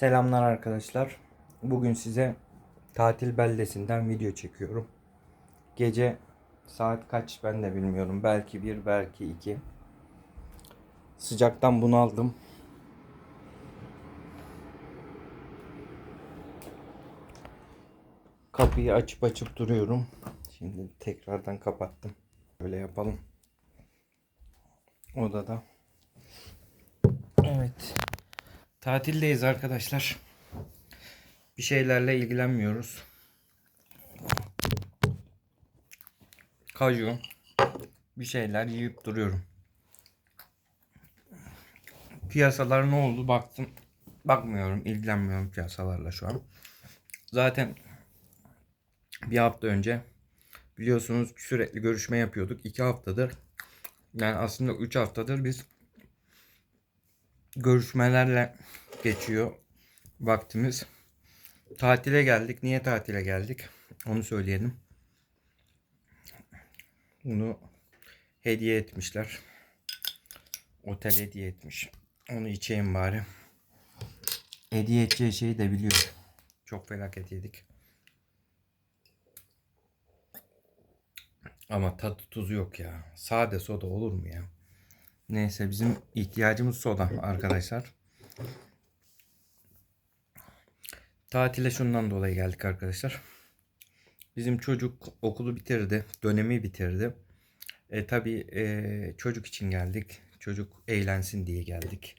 Selamlar arkadaşlar. Bugün size tatil beldesinden video çekiyorum. Gece saat kaç ben de bilmiyorum. Belki bir, belki iki. Sıcaktan bunaldım. Kapıyı açıp açıp duruyorum. Şimdi tekrardan kapattım. Böyle yapalım. Odada. Evet. Tatildeyiz arkadaşlar. Bir şeylerle ilgilenmiyoruz. Kaju. Bir şeyler yiyip duruyorum. Piyasalar ne oldu baktım. Bakmıyorum, ilgilenmiyorum piyasalarla şu an. Zaten bir hafta önce biliyorsunuz sürekli görüşme yapıyorduk. iki haftadır. Yani aslında üç haftadır biz görüşmelerle geçiyor vaktimiz. Tatile geldik. Niye tatile geldik? Onu söyleyelim. Bunu hediye etmişler. Otel hediye etmiş. Onu içeyim bari. Hediye edeceği şeyi de biliyor. Çok felaket yedik. Ama tadı tuzu yok ya. Sade soda olur mu ya? Neyse bizim ihtiyacımız soda arkadaşlar. Tatile şundan dolayı geldik arkadaşlar. Bizim çocuk okulu bitirdi. Dönemi bitirdi. E tabi e, çocuk için geldik. Çocuk eğlensin diye geldik.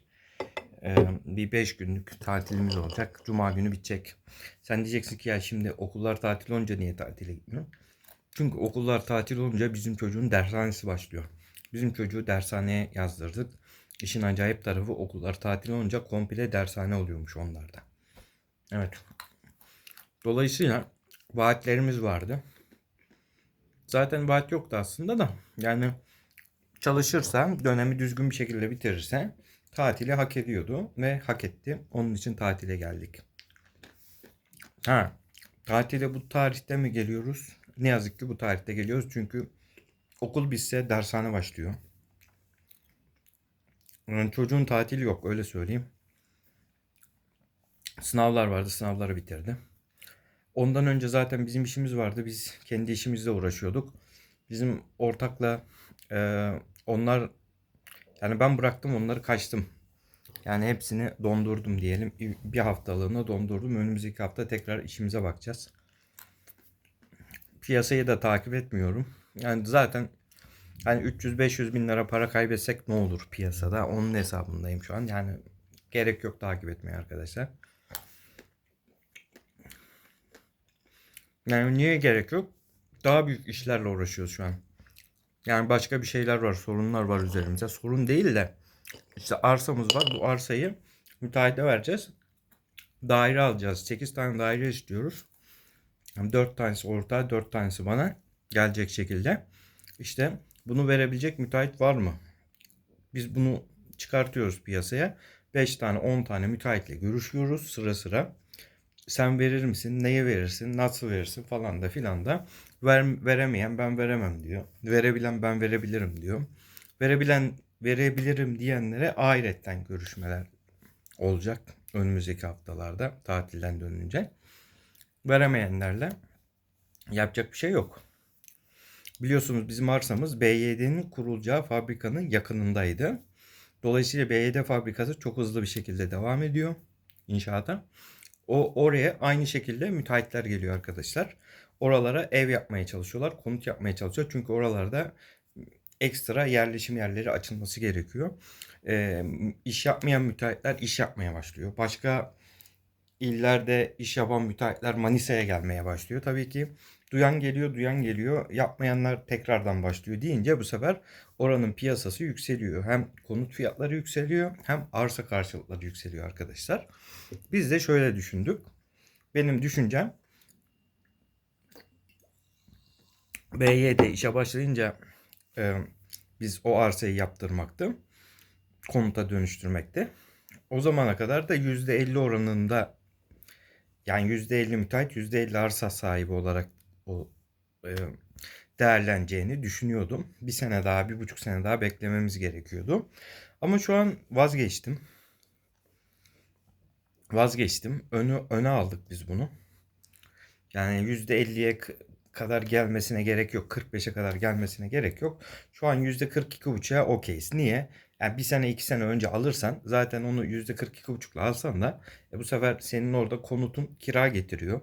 E, bir 5 günlük tatilimiz olacak. Cuma günü bitecek. Sen diyeceksin ki ya şimdi okullar tatil olunca niye tatile gitmiyor? Çünkü okullar tatil olunca bizim çocuğun dershanesi başlıyor. Bizim çocuğu dershaneye yazdırdık. İşin acayip tarafı okullar tatil olunca komple dershane oluyormuş onlarda. Evet. Dolayısıyla vaatlerimiz vardı. Zaten vaat yoktu aslında da. Yani çalışırsa, dönemi düzgün bir şekilde bitirirse tatili hak ediyordu ve hak etti. Onun için tatile geldik. Ha, tatile bu tarihte mi geliyoruz? Ne yazık ki bu tarihte geliyoruz çünkü okul bitse dershane başlıyor. Yani çocuğun tatili yok öyle söyleyeyim. Sınavlar vardı sınavları bitirdi. Ondan önce zaten bizim işimiz vardı. Biz kendi işimizle uğraşıyorduk. Bizim ortakla e, onlar yani ben bıraktım onları kaçtım. Yani hepsini dondurdum diyelim. Bir haftalığına dondurdum. Önümüzdeki hafta tekrar işimize bakacağız. Piyasayı da takip etmiyorum. Yani zaten hani 300-500 bin lira para kaybetsek ne olur piyasada? Onun hesabındayım şu an. Yani gerek yok takip etmeye arkadaşlar. Yani niye gerek yok? Daha büyük işlerle uğraşıyoruz şu an. Yani başka bir şeyler var, sorunlar var üzerimizde. Sorun değil de işte arsamız var. Bu arsayı müteahhite vereceğiz. Daire alacağız. 8 tane daire istiyoruz. 4 tanesi ortağı, 4 tanesi bana gelecek şekilde. İşte bunu verebilecek müteahhit var mı? Biz bunu çıkartıyoruz piyasaya. 5 tane 10 tane müteahhitle görüşüyoruz sıra sıra. Sen verir misin? Neye verirsin? Nasıl verirsin? Falan da filan da. Ver, veremeyen ben veremem diyor. Verebilen ben verebilirim diyor. Verebilen verebilirim diyenlere ahiretten görüşmeler olacak önümüzdeki haftalarda tatilden dönünce. Veremeyenlerle yapacak bir şey yok. Biliyorsunuz bizim arsamız BYD'nin kurulacağı fabrikanın yakınındaydı. Dolayısıyla BYD fabrikası çok hızlı bir şekilde devam ediyor inşaata. O oraya aynı şekilde müteahhitler geliyor arkadaşlar. Oralara ev yapmaya çalışıyorlar, konut yapmaya çalışıyor. Çünkü oralarda ekstra yerleşim yerleri açılması gerekiyor. E, iş yapmayan müteahhitler iş yapmaya başlıyor. Başka illerde iş yapan müteahhitler Manisa'ya gelmeye başlıyor. Tabii ki duyan geliyor, duyan geliyor. Yapmayanlar tekrardan başlıyor deyince bu sefer oranın piyasası yükseliyor. Hem konut fiyatları yükseliyor hem arsa karşılıkları yükseliyor arkadaşlar. Biz de şöyle düşündük. Benim düşüncem BYD işe başlayınca e, biz o arsayı yaptırmaktı. Konuta dönüştürmekti. O zamana kadar da %50 oranında yani %50 müteahhit %50 arsa sahibi olarak o e, değerleneceğini düşünüyordum. Bir sene daha, bir buçuk sene daha beklememiz gerekiyordu. Ama şu an vazgeçtim. vazgeçtim. Önü öne aldık biz bunu. Yani %50'ye k- kadar gelmesine gerek yok. 45'e kadar gelmesine gerek yok. Şu an %42,5'a okeyiz. Niye? Yani bir sene iki sene önce alırsan zaten onu %42,5'la alsan da e bu sefer senin orada konutun kira getiriyor.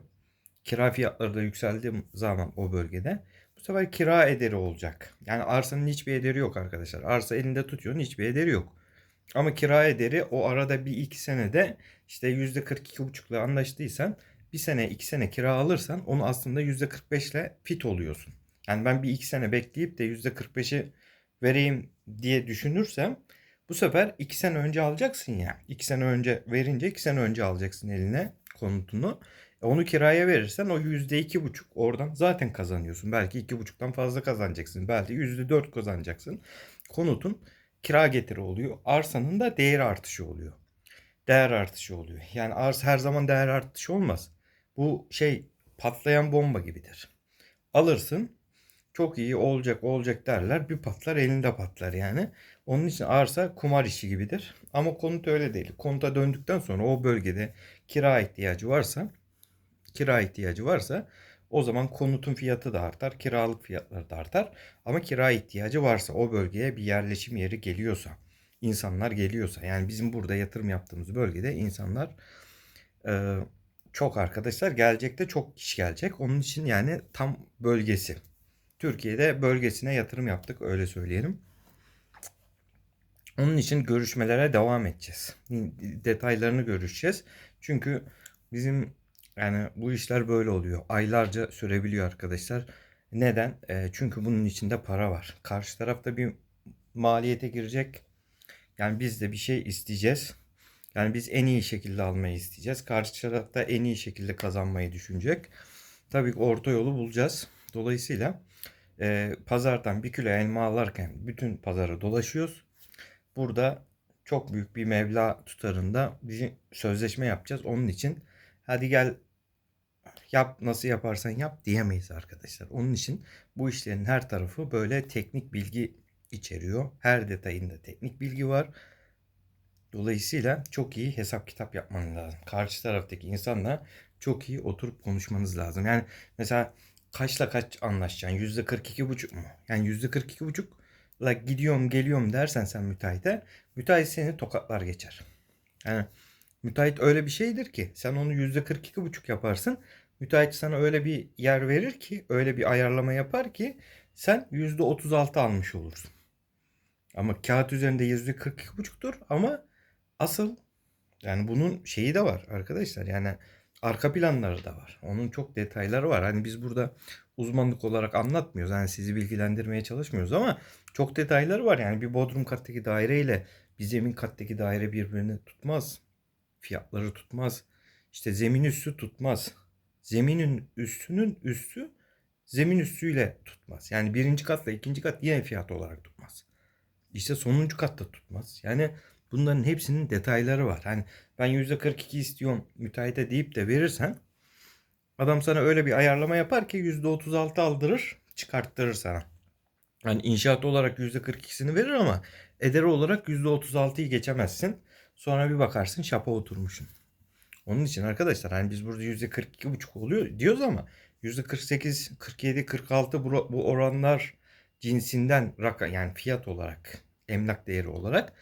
Kira fiyatları da yükseldiği zaman o bölgede bu sefer kira ederi olacak. Yani arsanın hiçbir ederi yok arkadaşlar. Arsa elinde tutuyorsun hiçbir ederi yok. Ama kira ederi o arada bir iki senede işte %42,5'la anlaştıysan bir sene iki sene kira alırsan onu aslında %45 ile fit oluyorsun. Yani ben bir iki sene bekleyip de %45'i vereyim diye düşünürsem bu sefer iki sene önce alacaksın ya. İki sene önce verince iki sene önce alacaksın eline konutunu. E onu kiraya verirsen o yüzde iki buçuk oradan zaten kazanıyorsun. Belki iki buçuktan fazla kazanacaksın. Belki yüzde dört kazanacaksın. Konutun kira getiri oluyor. Arsanın da değer artışı oluyor. Değer artışı oluyor. Yani arsa her zaman değer artışı olmaz. Bu şey patlayan bomba gibidir. Alırsın çok iyi olacak olacak derler. Bir patlar elinde patlar yani. Onun için arsa kumar işi gibidir. Ama konut öyle değil. Konuta döndükten sonra o bölgede kira ihtiyacı varsa kira ihtiyacı varsa o zaman konutun fiyatı da artar, kiralık fiyatları da artar. Ama kira ihtiyacı varsa o bölgeye bir yerleşim yeri geliyorsa, insanlar geliyorsa yani bizim burada yatırım yaptığımız bölgede insanlar e, çok arkadaşlar gelecekte çok kişi gelecek. Onun için yani tam bölgesi. Türkiye'de bölgesine yatırım yaptık öyle söyleyelim. Onun için görüşmelere devam edeceğiz. Detaylarını görüşeceğiz. Çünkü bizim yani bu işler böyle oluyor. Aylarca sürebiliyor arkadaşlar. Neden? E, çünkü bunun içinde para var. Karşı tarafta bir maliyete girecek. Yani biz de bir şey isteyeceğiz. Yani biz en iyi şekilde almayı isteyeceğiz. Karşı tarafta en iyi şekilde kazanmayı düşünecek. Tabii ki orta yolu bulacağız. Dolayısıyla e, pazardan bir kilo elma alırken bütün pazarı dolaşıyoruz. Burada çok büyük bir meblağ tutarında bir sözleşme yapacağız. Onun için hadi gel yap nasıl yaparsan yap diyemeyiz arkadaşlar. Onun için bu işlerin her tarafı böyle teknik bilgi içeriyor. Her detayında teknik bilgi var. Dolayısıyla çok iyi hesap kitap yapmanız lazım. Karşı taraftaki insanla çok iyi oturup konuşmanız lazım. Yani mesela kaçla kaç anlaşacaksın? Yüzde 42 buçuk mu? Yani yüzde 42 buçuk la gidiyorum geliyorum dersen sen müteahhite müteahhit seni tokatlar geçer. Yani müteahhit öyle bir şeydir ki sen onu yüzde 42 buçuk yaparsın. Müteahhit sana öyle bir yer verir ki öyle bir ayarlama yapar ki sen yüzde 36 almış olursun. Ama kağıt üzerinde yüzde 42 buçuktur ama asıl yani bunun şeyi de var arkadaşlar. Yani arka planları da var. Onun çok detayları var. Hani biz burada uzmanlık olarak anlatmıyoruz. Yani sizi bilgilendirmeye çalışmıyoruz ama çok detayları var. Yani bir bodrum kattaki daire ile bir zemin kattaki daire birbirini tutmaz. Fiyatları tutmaz. İşte zemin üstü tutmaz. Zeminin üstünün üstü zemin üstüyle tutmaz. Yani birinci katla ikinci kat yine fiyat olarak tutmaz. İşte sonuncu katta tutmaz. Yani bunların hepsinin detayları var. Hani ben %42 istiyorum müteahhite deyip de verirsen adam sana öyle bir ayarlama yapar ki %36 aldırır çıkarttırır sana. Yani inşaat olarak %42'sini verir ama ederi olarak %36'yı geçemezsin. Sonra bir bakarsın şapa oturmuşsun. Onun için arkadaşlar hani biz burada %42,5 oluyor diyoruz ama %48, 47, 46 bu, bu oranlar cinsinden rakam yani fiyat olarak emlak değeri olarak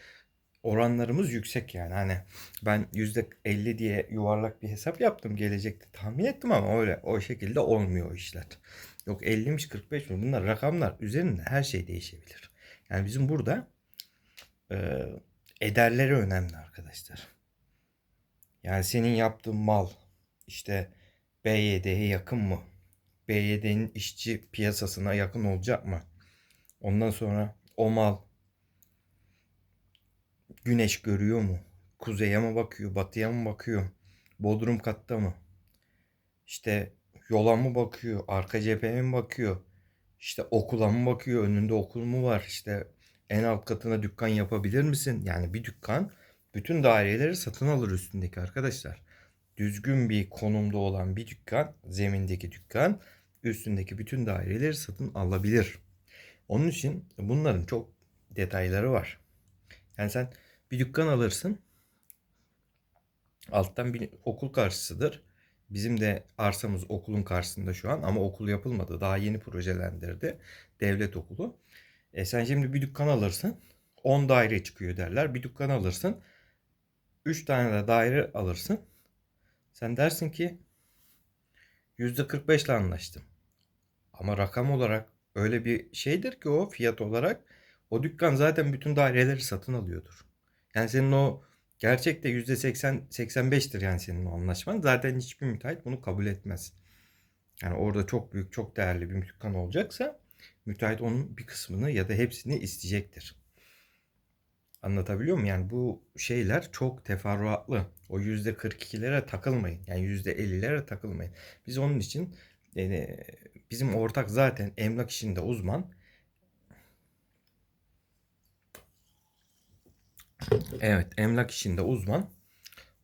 oranlarımız yüksek yani. Hani ben %50 diye yuvarlak bir hesap yaptım. Gelecekte tahmin ettim ama öyle o şekilde olmuyor işler. Yok 50'miş 45 mi bunlar rakamlar üzerinde her şey değişebilir. Yani bizim burada e, ederleri önemli arkadaşlar. Yani senin yaptığın mal işte BYD'ye yakın mı? BYD'nin işçi piyasasına yakın olacak mı? Ondan sonra o mal güneş görüyor mu? Kuzeye mi bakıyor, batıya mı bakıyor? Bodrum katta mı? İşte yola mı bakıyor, arka cepheye mi bakıyor? İşte okula mı bakıyor, önünde okul mu var? İşte en alt katına dükkan yapabilir misin? Yani bir dükkan bütün daireleri satın alır üstündeki arkadaşlar. Düzgün bir konumda olan bir dükkan, zemindeki dükkan üstündeki bütün daireleri satın alabilir. Onun için bunların çok detayları var. Yani sen bir dükkan alırsın. Alttan bir okul karşısıdır. Bizim de arsamız okulun karşısında şu an ama okul yapılmadı. Daha yeni projelendirdi. Devlet okulu. E sen şimdi bir dükkan alırsın. 10 daire çıkıyor derler. Bir dükkan alırsın. 3 tane de daire alırsın. Sen dersin ki %45 ile anlaştım. Ama rakam olarak öyle bir şeydir ki o fiyat olarak o dükkan zaten bütün daireleri satın alıyordur. Yani senin o gerçekte %80 85'tir yani senin o anlaşman. Zaten hiçbir müteahhit bunu kabul etmez. Yani orada çok büyük, çok değerli bir dükkan olacaksa müteahhit onun bir kısmını ya da hepsini isteyecektir. Anlatabiliyor muyum? Yani bu şeyler çok teferruatlı. O %42'lere takılmayın. Yani %50'lere takılmayın. Biz onun için yani bizim ortak zaten emlak işinde uzman. Evet, emlak işinde uzman.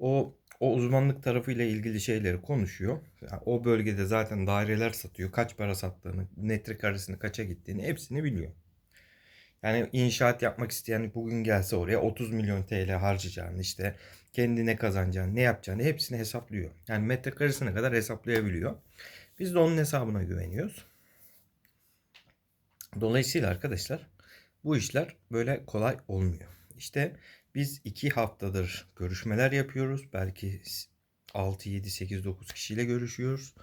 O o uzmanlık tarafıyla ilgili şeyleri konuşuyor. Yani o bölgede zaten daireler satıyor. Kaç para sattığını, metrekaresini kaça gittiğini hepsini biliyor. Yani inşaat yapmak isteyen bugün gelse oraya 30 milyon TL harcayacağını işte kendine kazanacağını ne yapacağını hepsini hesaplıyor. Yani metrekaresine kadar hesaplayabiliyor. Biz de onun hesabına güveniyoruz. Dolayısıyla arkadaşlar bu işler böyle kolay olmuyor. İşte biz iki haftadır görüşmeler yapıyoruz. Belki 6, 7, 8, 9 kişiyle görüşüyoruz.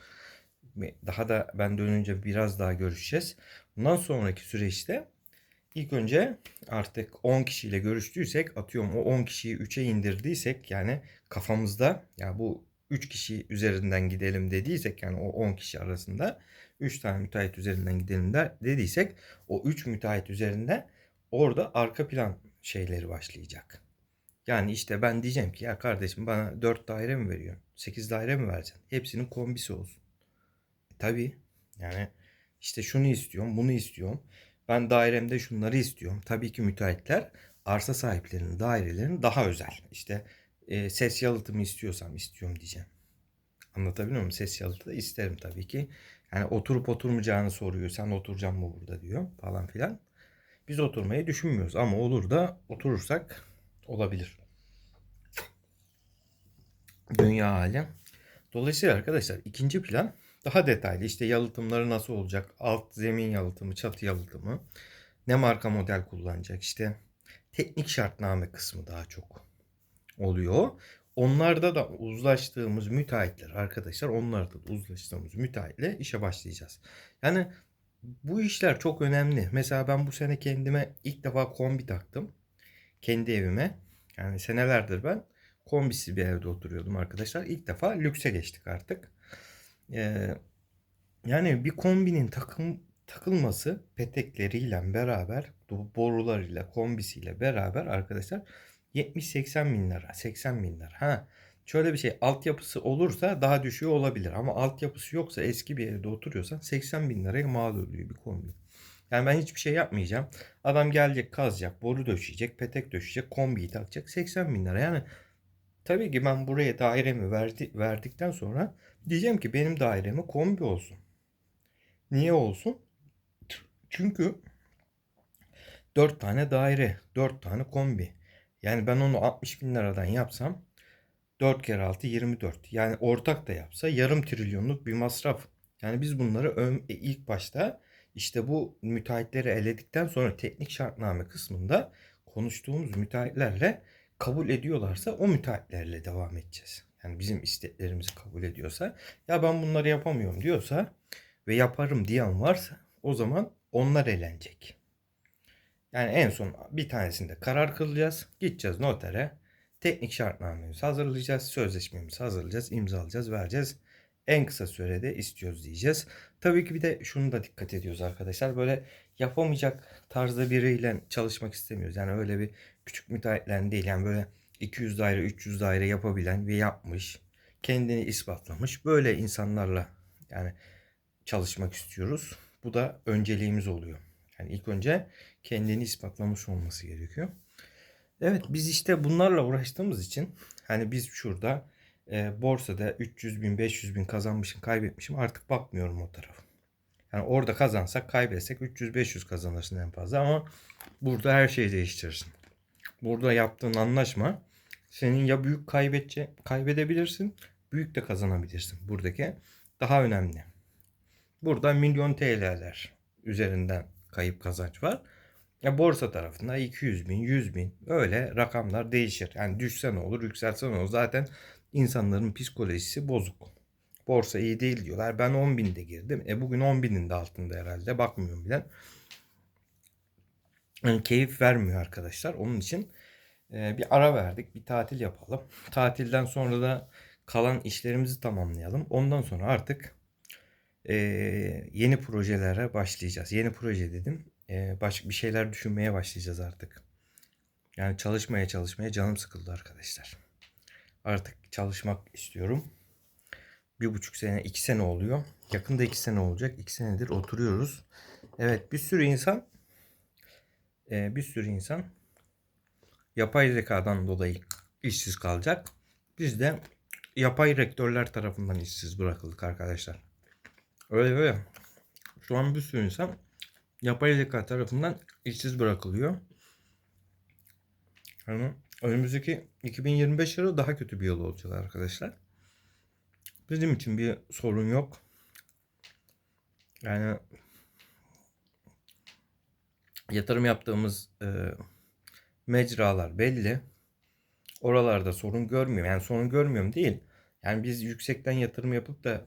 Daha da ben dönünce biraz daha görüşeceğiz. Bundan sonraki süreçte ilk önce artık 10 kişiyle görüştüysek atıyorum o 10 kişiyi 3'e indirdiysek yani kafamızda ya bu 3 kişi üzerinden gidelim dediysek yani o 10 kişi arasında 3 tane müteahhit üzerinden gidelim de dediysek o 3 müteahhit üzerinde orada arka plan şeyleri başlayacak. Yani işte ben diyeceğim ki ya kardeşim bana 4 daire mi veriyorsun? 8 daire mi vereceksin? Hepsinin kombisi olsun. E, tabii yani işte şunu istiyorum, bunu istiyorum. Ben dairemde şunları istiyorum. Tabii ki müteahhitler arsa sahiplerinin dairelerini daha özel. İşte e, ses yalıtımı istiyorsam istiyorum diyeceğim. Anlatabiliyor muyum? Ses yalıtı isterim tabii ki. Yani oturup oturmayacağını soruyor. Sen oturacağım mı burada diyor falan filan. Biz oturmayı düşünmüyoruz ama olur da oturursak olabilir. Dünya hali. Dolayısıyla arkadaşlar ikinci plan daha detaylı. İşte yalıtımları nasıl olacak? Alt zemin yalıtımı, çatı yalıtımı. Ne marka model kullanacak? İşte teknik şartname kısmı daha çok oluyor. Onlarda da uzlaştığımız müteahhitler arkadaşlar onlarda da uzlaştığımız müteahhitle işe başlayacağız. Yani bu işler çok önemli. Mesela ben bu sene kendime ilk defa kombi taktım. Kendi evime. Yani senelerdir ben kombisi bir evde oturuyordum arkadaşlar. İlk defa lükse geçtik artık. Yani bir kombinin takım takılması petekleriyle beraber borularıyla kombisiyle beraber arkadaşlar 70-80 bin lira 80 bin lira. Ha şöyle bir şey altyapısı olursa daha düşüyor olabilir. Ama altyapısı yoksa eski bir evde oturuyorsan 80 bin liraya mal oluyor bir kombi. Yani ben hiçbir şey yapmayacağım. Adam gelecek kazacak, boru döşeyecek, petek döşeyecek, kombiyi takacak 80 bin lira. Yani tabii ki ben buraya dairemi verdi, verdikten sonra diyeceğim ki benim daireme kombi olsun. Niye olsun? Çünkü 4 tane daire, 4 tane kombi. Yani ben onu 60 bin liradan yapsam 4 kere 6 24. Yani ortak da yapsa yarım trilyonluk bir masraf. Yani biz bunları ön, e, ilk başta işte bu müteahhitleri eledikten sonra teknik şartname kısmında konuştuğumuz müteahhitlerle kabul ediyorlarsa o müteahhitlerle devam edeceğiz. Yani bizim isteklerimizi kabul ediyorsa ya ben bunları yapamıyorum diyorsa ve yaparım diyen varsa o zaman onlar elenecek. Yani en son bir tanesinde karar kılacağız. Gideceğiz notere. Teknik şartnamemizi hazırlayacağız. Sözleşmemizi hazırlayacağız. imzalayacağız. Vereceğiz. En kısa sürede istiyoruz diyeceğiz. Tabii ki bir de şunu da dikkat ediyoruz arkadaşlar. Böyle yapamayacak tarzda biriyle çalışmak istemiyoruz. Yani öyle bir küçük müteahhitler değil. Yani böyle 200 daire 300 daire yapabilen ve yapmış. Kendini ispatlamış. Böyle insanlarla yani çalışmak istiyoruz. Bu da önceliğimiz oluyor. Yani ilk önce kendini ispatlamış olması gerekiyor. Evet biz işte bunlarla uğraştığımız için hani biz şurada e, borsada 300 bin 500 bin kazanmışım kaybetmişim artık bakmıyorum o tarafa. Yani orada kazansak kaybetsek 300-500 kazanırsın en fazla ama burada her şeyi değiştirirsin. Burada yaptığın anlaşma senin ya büyük kaybedece kaybedebilirsin, büyük de kazanabilirsin. Buradaki daha önemli. Burada milyon TL'ler üzerinden kayıp kazanç var. Ya borsa tarafında 200 bin, 100 bin öyle rakamlar değişir. Yani düşse ne olur, yükselse ne olur. Zaten insanların psikolojisi bozuk. Borsa iyi değil diyorlar. Ben 10 binde girdim. E bugün 10 binin de altında herhalde. Bakmıyorum bile. Yani keyif vermiyor arkadaşlar. Onun için e, bir ara verdik. Bir tatil yapalım. Tatilden sonra da kalan işlerimizi tamamlayalım. Ondan sonra artık e, yeni projelere başlayacağız. Yeni proje dedim. E, başka bir şeyler düşünmeye başlayacağız artık. Yani çalışmaya çalışmaya canım sıkıldı arkadaşlar. Artık çalışmak istiyorum. Bir buçuk sene, iki sene oluyor. Yakında iki sene olacak. İki senedir oturuyoruz. Evet bir sürü insan e, bir sürü insan yapay zekadan dolayı işsiz kalacak. Biz de yapay rektörler tarafından işsiz bırakıldık arkadaşlar. Öyle öyle. Şu an bir sürü insan yapay zeka tarafından işsiz bırakılıyor. Yani önümüzdeki 2025 yılı daha kötü bir yıl olacak arkadaşlar. Bizim için bir sorun yok. Yani yatırım yaptığımız e, mecralar belli. Oralarda sorun görmüyorum. Yani sorun görmüyorum değil. Yani biz yüksekten yatırım yapıp da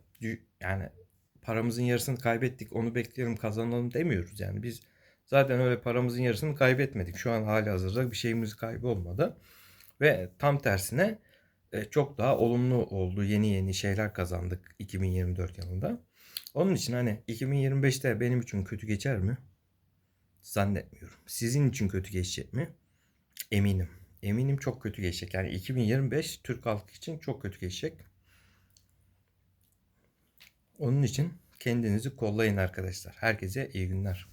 yani paramızın yarısını kaybettik onu bekleyelim kazanalım demiyoruz. Yani biz zaten öyle paramızın yarısını kaybetmedik. Şu an hali hazırda bir şeyimiz kaybolmadı. Ve tam tersine çok daha olumlu oldu. Yeni yeni şeyler kazandık 2024 yılında. Onun için hani 2025'te benim için kötü geçer mi? Zannetmiyorum. Sizin için kötü geçecek mi? Eminim. Eminim çok kötü geçecek. Yani 2025 Türk halkı için çok kötü geçecek. Onun için kendinizi kollayın arkadaşlar. Herkese iyi günler.